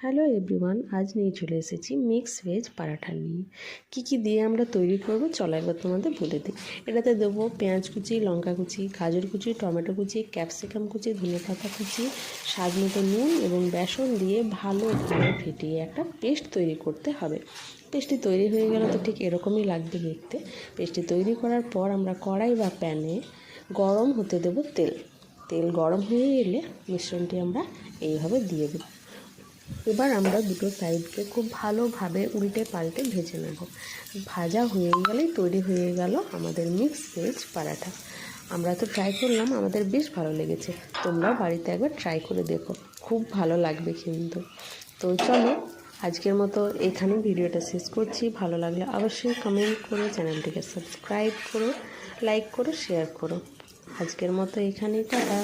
Hello everyone আজ নিয়ে চলে এসেছি মিক্স ভেজ পরাঠা নিয়ে। কী কী দিয়ে আমরা তৈরি করব? চলো একবার তোমাদের বলে দিই। এটাতে দেবো পেঁয়াজ কুচি, লঙ্কা কুচি, গাজর কুচি, টমেটো কুচি ক্যাপসিকাম কুচি ধনে পাতা কুচি, স্বাদ মতো নুন এবং বেসন দিয়ে ভালোভাবে ফেটিয়ে একটা পেস্ট তৈরি করতে হবে। পেস্টটি তৈরি হয়ে গেলে তো ঠিক এরকমই লাগবে দেখতে। পেস্টটি তৈরি করার পর আমরা কড়াই বা প্যানে গরম হতে দেবো তেল। তেল গরম হয়ে এলে মিশ্রণটি আমরা এইভাবে দিয়ে দেবো। এবার আমরা দুটো সাইডকে খুব ভালোভাবে উল্টে পাল্টে ভেজে নেব। ভাজা হয়ে গেলেই তৈরি হয়ে গেল আমাদের মিক্স ভেজ পরাঠা। আমরা তো ট্রাই করলাম, আমাদের বেশ ভালো লেগেছে। তোমরাও বাড়িতে একবার ট্রাই করে দেখো, খুব ভালো লাগবে কিন্তু। তো চলো, আজকের মতো এখানে ভিডিওটা শেষ করছি। ভালো লাগলে অবশ্যই কমেন্ট করো, চ্যানেলটিকে সাবস্ক্রাইব করো লাইক করো শেয়ার করো। আজকের মতো এখানেই, টাটা।